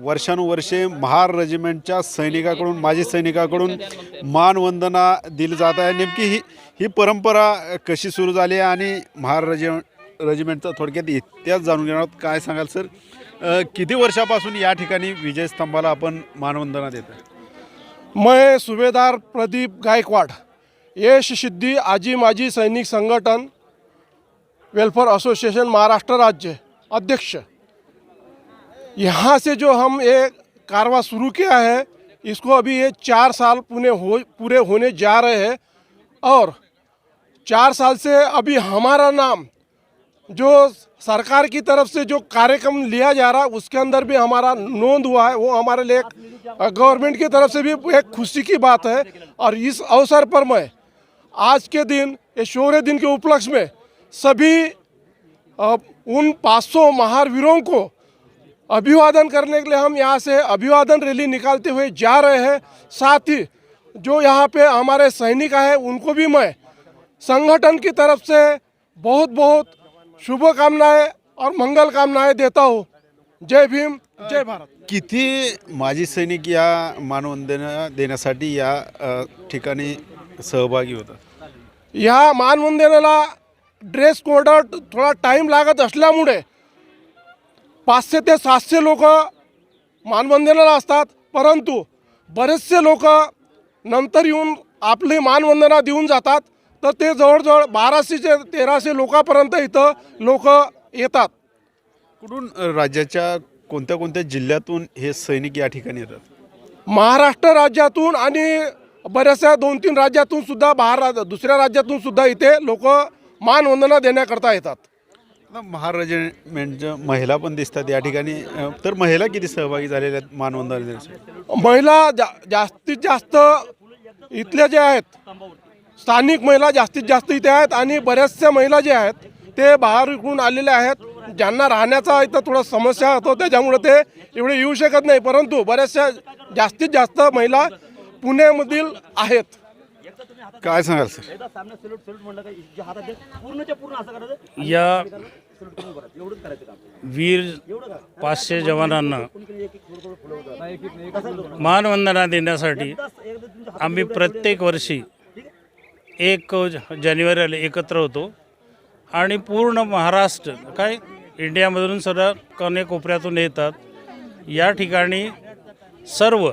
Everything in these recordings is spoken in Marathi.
वर्षानुवर्षे महार रेजिमेंटच्या सैनिकाकडून माजी सैनिकाकडून मानवंदना दिली जात आहे. नेमकी ही ही परंपरा कशी सुरू झाली आहे आणि महार रेजि रेजिमेंटचा थोडक्यात इतिहास जाणून घेणार आहोत. काय सांगाल सर? किती वर्षापासून या ठिकाणी विजयस्तंभाला आपण मानवंदना देत आहे? सुभेदार प्रदीप गायकवाड यश सिद्धी आजी माजी सैनिक संघटन वेलफेअर असोसिएशन महाराष्ट्र राज्य अध्यक्ष. यहाँ से जो हम ये कारवा शुरू किया है, इसको अभी ये चार साल पुणे हो, पूरे होने जा रहे हैं। और चार साल से अभी हमारा नाम जो सरकार की तरफ़ से जो कार्यक्रम लिया जा रहा है उसके अंदर भी हमारा नोंद हुआ है। वो हमारे लिए गवर्नमेंट की तरफ़ से भी एक खुशी की बात है। और इस अवसर पर मैं आज के दिन, ये शौर्य दिन के उपलक्ष्य में सभी उन 500 महावीरों को अभिवादन करने के लिए हम यहाँ से अभिवादन रैली निकालते हुए जा रहे हैं। साथ ही जो यहाँ पे हमारे सैनिक हैं उनको भी मैं संगठन की तरफ से बहुत बहुत शुभकामनाएं और मंगल कामनाएं देता हूँ। जय भीम जय भारत। किती माजी सैनिक या मानवंदना देण्यासाठी या अ, ठिकाणी सहभागी होतात? ह्या मानवंदनेला ड्रेस कोड थोडा टाईम लागत असल्यामुळे पाचशे ते सातशे लोक मानवंदनेला असतात परंतु बरेचसे लोक नंतर येऊन आपली मानवंदना देऊन जातात. तर ते जवळजवळ बाराशे ते तेराशे लोकांपर्यंत इथं लोक येतात. कुठून राज्याच्या कोणत्या कोणत्या जिल्ह्यातून हे सैनिक या ठिकाणी येतात? महाराष्ट्र राज्यातून आणि बऱ्याचशा दोन तीन राज्यातून सुद्धा बाहेर दुसऱ्या राज्यातून सुद्धा इथे लोक मानवंदना देण्याकरता येतात. आता महार रेजिमेंटच्या महिला पण दिसतात या ठिकाणी. तर महिला किती सहभागी झालेल्या आहेत मानवंदना महिला जा जास्तीत जास्त इथल्या ज्या आहेत स्थानिक महिला जास्तीत जास्त इथे आहेत आणि बऱ्याचशा महिला ज्या आहेत ते बाहेर इकडून आलेल्या आहेत. ज्यांना राहण्याचा इथं थोडा समस्या होतो त्याच्यामुळे ते एवढे येऊ शकत नाही. परंतु बऱ्याचशा जास्तीत जास्त महिला पुण्यामधील आहेत. काय सांगाल सर या वीर पाचशे जवानांना मानवंदना देण्यासाठी आम्ही प्रत्येक वर्षी एक जानेवारीला एकत्र होतो आणि पूर्ण महाराष्ट्र काय इंडियामधून सर्व कोपऱ्यातून येतात या ठिकाणी सर्व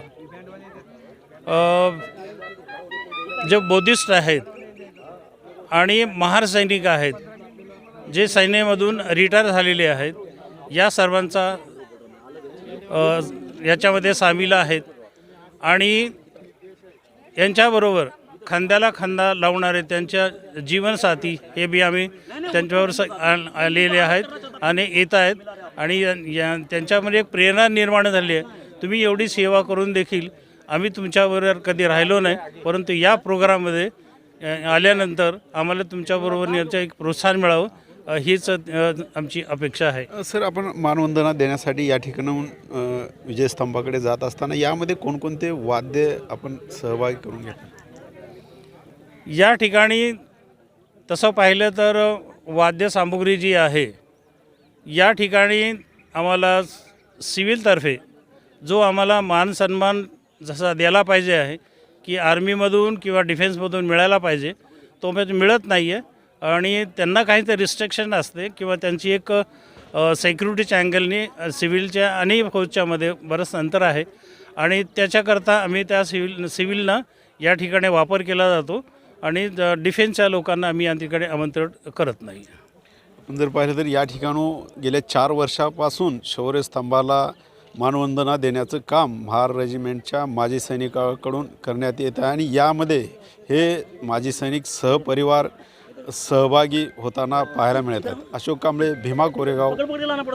अ, जे बौद्धिस्ट आहेत आणि महार सैनिक आहेत जे सैन्यामधून रिटायर झालेले आहेत या सर्वांचा याच्यामध्ये सामील आहेत. आणि यांच्याबरोबर खांद्याला खांदा लावणारे त्यांच्या जीवनसाथी हे बी आम्ही त्यांच्यावर स आलेले आहेत आणि येत आहेत. आणि या त्यांच्यामध्ये एक प्रेरणा निर्माण झाली आहे. तुम्ही एवढी सेवा करून देखील आम्ही तुमच्याबरोबर कधी राहिलो नाही परंतु या प्रोग्राममध्ये आल्यानंतर आम्हाला तुमच्याबरोबर नेण्याचं एक प्रोत्साहन मिळावं हीच आमची अपेक्षा आहे. सर आपण मानवंदना देण्यासाठी या ठिकाणाहून विजयस्तंभाकडे जात असताना यामध्ये कोणकोणते वाद्य आपण सहभागी करून घेतो या ठिकाणी तसं पाहिलं तर वाद्यसामुग्री जी आहे या ठिकाणी आम्हाला सिव्हिलतर्फे जो आम्हाला मान सन्मान जसा द्यायला पाहिजे आहे की आर्मीमधून किंवा डिफेन्समधून मिळायला पाहिजे तो म्हणजे मिळत नाही आहे आणि त्यांना काहीतरी रिस्ट्रिक्शन असते किंवा त्यांची एक सेक्युरिटीच्या अँगलने सिव्हिलच्या आणि फौजच्यामध्ये बरंच अंतर आहे. आणि त्याच्याकरता आम्ही त्या सिव्हिल सिव्हिलनं या ठिकाणी वापर केला जातो आणि डिफेन्सच्या लोकांना आम्ही या ठिकाणी आमंत्रण करत नाही. आपण जर पाहिलं तर या ठिकाणून गेल्या चार वर्षापासून शौर्यस्तंभाला मानवंदना देण्याचं काम महार रेजिमेंटच्या माजी सैनिकाकडून करण्यात येत आहे आणि यामध्ये हे माजी सैनिक सहपरिवार सहभागी होताना पाहायला मिळत आहेत. Ashok Kamble Bhima Koregaon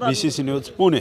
B C C news Pune.